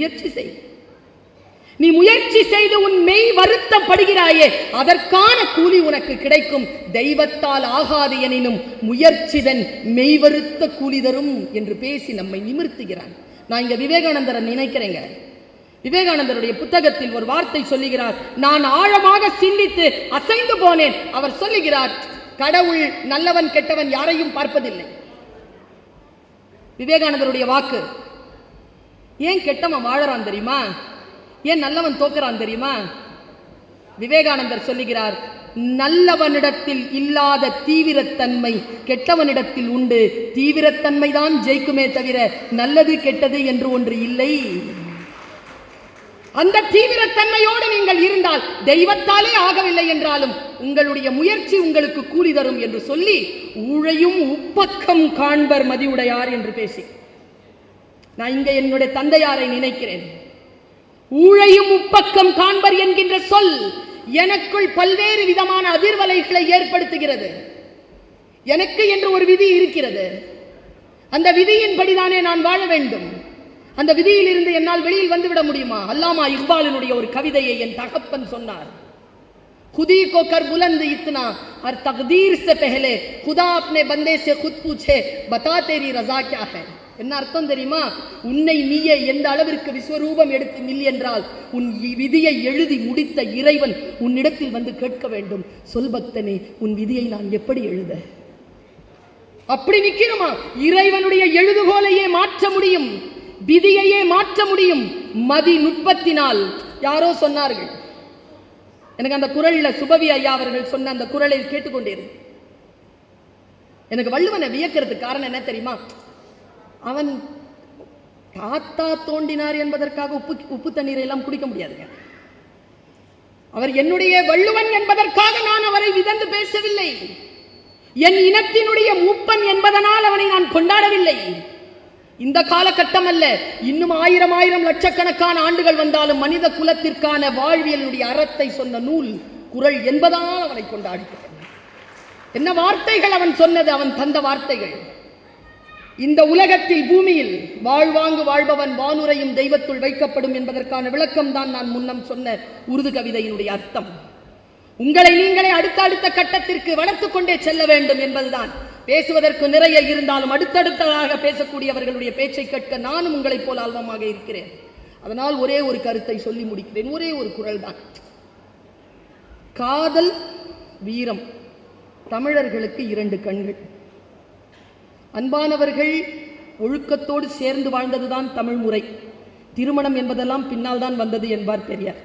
முயற்சி செய். நீ முயற்சி செய்து உன் மெய் வருத்தப்படுகிறாயே அதற்கான கூலி உனக்கு கிடைக்கும். தெய்வத்தால் ஆகாது எனினும் முயற்சிதன் மெய் வருத்த கூலி தரும் என்று பேசி நம்மை நிமிர்த்துகிறான். நான் இங்க விவேகானந்தரை நினைக்கிறேங்க. விவேகானந்தருடைய புத்தகத்தில் ஒரு வார்த்தை சொல்லுகிறார். நான் ஆழமாக சிந்தித்து அசைந்து போனேன். அவர் சொல்லுகிறார் கடவுள் நல்லவன் கெட்டவன் யாரையும் பார்ப்பதில்லை. விவேகானந்தருடைய வாக்கு ஏன் கெட்டவன் வாழறான் தெரியுமா? ஏன் நல்லவன் தோக்குறான் தெரியுமா? விவேகானந்தர் சொல்லுகிறார் நல்லவனிடத்தில் இல்லாத தீவிரத்தன்மை கெட்டவனிடத்தில் உண்டு. தீவிரத்தன்மை தான் ஜெயிக்குமே தவிர நல்லது கெட்டது என்று ஒன்று இல்லை. அந்த தீவிரத்தன்மையோடு நீங்கள் இருந்தால் தெய்வத்தாலே ஆகவில்லை என்றாலும் உங்களுடைய முயற்சி உங்களுக்கு கூலி தரும் என்று சொல்லி ஊழையும் உப்பக்கம் காண்பர் மதியுடையார் என்று பேசி நான் இங்க என்னுடைய தந்தையாரை நினைக்கிறேன் ஊழையும் உப்பக்கம் காண்பர் என்கின்ற சொல் எனக்குள் பல்வேறு விதமான அதிர்வலைகளை ஏற்படுத்துகிறது எனக்கு என்று ஒரு விதி இருக்கிறது அந்த விதியின்படிதானே நான் வாழ வேண்டும் அந்த விதியில் இருந்து என்னால் வெளியில் வந்துவிட முடியுமா அல்லாமா இக்பாலினுடைய ஒரு கவிதையை என் தகப்பன் சொன்னார் खुदी को कर बुलंद इतना और तकदीर से पहले खुदा अपने बंदे से खुद पूछे बता तेरी रजा क्या है என்ன அர்த்தம் தெரியுமா? உன்னை நீயே எந்த அளவிற்கு விஸ்வரூபம் எடுத்து நில் என்றால் உன் விதியை எழுதி முடித்த இறைவன் உன்னிடத்தில் வந்து கேட்க வேண்டும். சொல் பக்தனே உன் விதியை நான் எப்படி எழுத? அப்படி நிற்கிறோமா? இறைவனுடைய எழுதுகோலையே மாற்ற முடியும் விதியையே மாற்ற முடியும். மதி நுட்பத்தினால். யாரோ சொன்னார்கள். எனக்கு அந்த குரலில் சுபவி ஐயா அவர்கள் சொன்ன அந்த குரலை கேட்டுக்கொண்டிருந்தேன் எனக்கு வள்ளுவனை வியக்கிறதுக்கு காரணம் என்ன தெரியுமா? அவன் தாத்தா தோண்டினார் என்பதற்காக உப்பு உப்பு தண்ணீரை எல்லாம் குடிக்க முடியாதுங்க. அவர் என்னுடைய வள்ளுவன் என்பதற்காக நான் அவரை விதந்து பேசவில்லை. என் இனத்தினுடைய மூப்பன் என்பதனால் அவனை நான் கொண்டாடவில்லை. இந்த காலகட்டம் அல்ல இன்னும் ஆயிரம் ஆயிரம் லட்சக்கணக்கான ஆண்டுகள் வந்தாலும் மனித குலத்திற்கான வாழ்வியலுடைய அறத்தை சொன்ன நூல் குரல் என்பதால் அவனை கொண்டாடுகிறேன் என்ன வார்த்தைகள் அவன் சொன்னது? அவன் தந்த வார்த்தைகள். இந்த உலகத்தில் பூமியில் வாழ்வாங்கு வாழ்பவன் வானுரையும் தெய்வத்துள் வைக்கப்படும் என்பதற்கான விளக்கம் தான் நான் முன்னம் சொன்ன உருது கவிதையினுடைய அர்த்தம். உங்களை நீங்களே அடுத்த அடுத்த கட்டத்திற்கு வளர்த்துக்கொண்டே செல்ல வேண்டும் என்பதுதான். பேசுவதற்கு நிறைய இருந்தாலும் அடுத்தடுத்ததாக பேசக்கூடியவர்களுடைய பேச்சை கேட்க நானும் உங்களைப் போல் ஆல்வமாக இருக்கிறேன். அதனால் ஒரே ஒரு கருத்தை சொல்லி முடிக்கிறேன். ஒரே ஒரு குரல் தான் காதல் வீரம். தமிழர்களுக்கு இரண்டு கண்கள். அன்பானவர்கள் ஒழுக்கத்தோடு சேர்ந்து வாழ்ந்ததுதான் தமிழ் முறை. திருமணம் என்பதெல்லாம் பின்னால் தான் வந்தது என்பார் பெரியார்.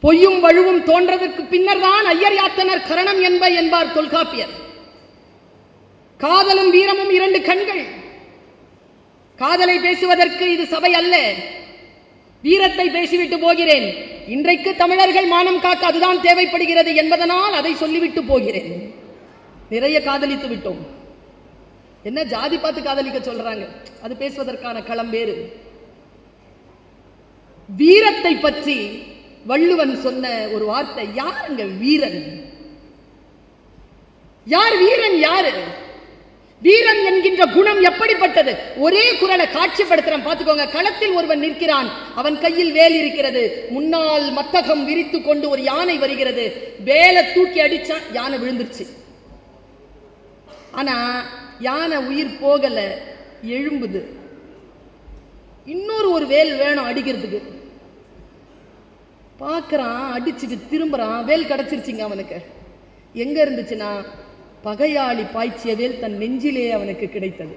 பொய்யும் வழுவும் தோன்றதற்கு பின்னர் தான் ஐயர் யாத்தனர் கரணம் என்ப என்பார் தொல்காப்பியர். காதலும் வீரமும் இரண்டு கண்கள். காதலை பேசுவதற்கு இது சபை அல்ல. வீரத்தை பேசிவிட்டு போகிறேன். இன்றைக்கு தமிழர்கள் மானம் காக்க அதுதான் தேவைப்படுகிறது என்பதனால் அதை சொல்லிவிட்டு போகிறேன். நிறைய காதலித்து விட்டோம். என்ன ஜாதி பார்த்து காதலிக்க சொல்றாங்க? அது பேசுவதற்கான களம் வேறு. வீரத்தை பற்றி வள்ளுவன் சொன்ன ஒரு வார்த்தை யாருங்க வீரன்? யார் வீரன் யாரு? வீரன் என்கின்ற குணம் எப்படிப்பட்டது? ஒரே குரலை காட்சிப்படுத்துறேன். பார்த்துக்கோங்க களத்தில் ஒருவன் நிற்கிறான். அவன் கையில் வேல் இருக்கிறது. முன்னால் மத்தகம் விரித்து கொண்டு ஒரு யானை வருகிறது. வேலை தூக்கி அடிச்சா யானை விழுந்துருச்சு. ஆனா யானை உயிர் போகலை எழும்புது. இன்னொரு ஒரு வேல் வேணும் அடிக்கிறதுக்கு. பார்க்குறான் அடிச்சுட்டு திரும்புறான் வேல் கிடைச்சிருச்சுங்க அவனுக்கு. எங்க இருந்துச்சுன்னா பகையாளி பாய்ச்சிய வேல் தன் நெஞ்சிலே அவனுக்கு கிடைத்தது.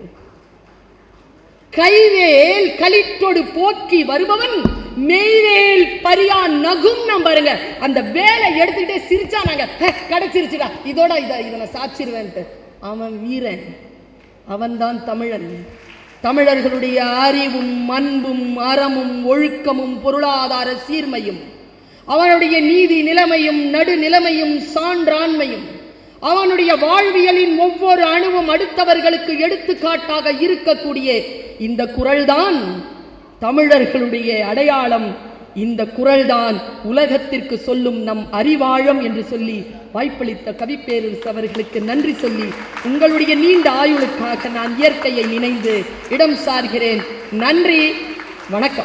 கைவேல் களிட்டொடு போக்கி வருபவன் மெய்வேல் பரியா நகும் நான் பாருங்க. அந்த வேலை எடுத்துக்கிட்டே சிரிச்சா நாங்க கிடைச்சிருச்சுடா. இதோட இதை இதை நான் சாச்சிருவேன்ட்டு. அவன் வீரன். அவன்தான் தமிழன். தமிழர்களுடைய அறிவும் அன்பும் அறமும் ஒழுக்கமும் பொருளாதார சீர்மையும் அவனுடைய நீதி நிலைமையும் நடுநிலைமையும் சான்றாண்மையும் அவனுடைய வாழ்வியலின் ஒவ்வொரு அணுவும் அடுத்தவர்களுக்கு எடுத்துக்காட்டாக இருக்கக்கூடிய இந்த குரல்தான் தமிழர்களுடைய அடையாளம் இந்த குரல்தான் உலகத்திற்கு சொல்லும் நம் அறிவாழம் என்று சொல்லி வாய்ப்பளித்த கவிப்பேரரசு அவர்களுக்கு நன்றி சொல்லி உங்களுடைய நீண்ட ஆயுளுக்காக நான் இயற்கையை நினைந்து இடம் சார்கிறேன். நன்றி. வணக்கம்.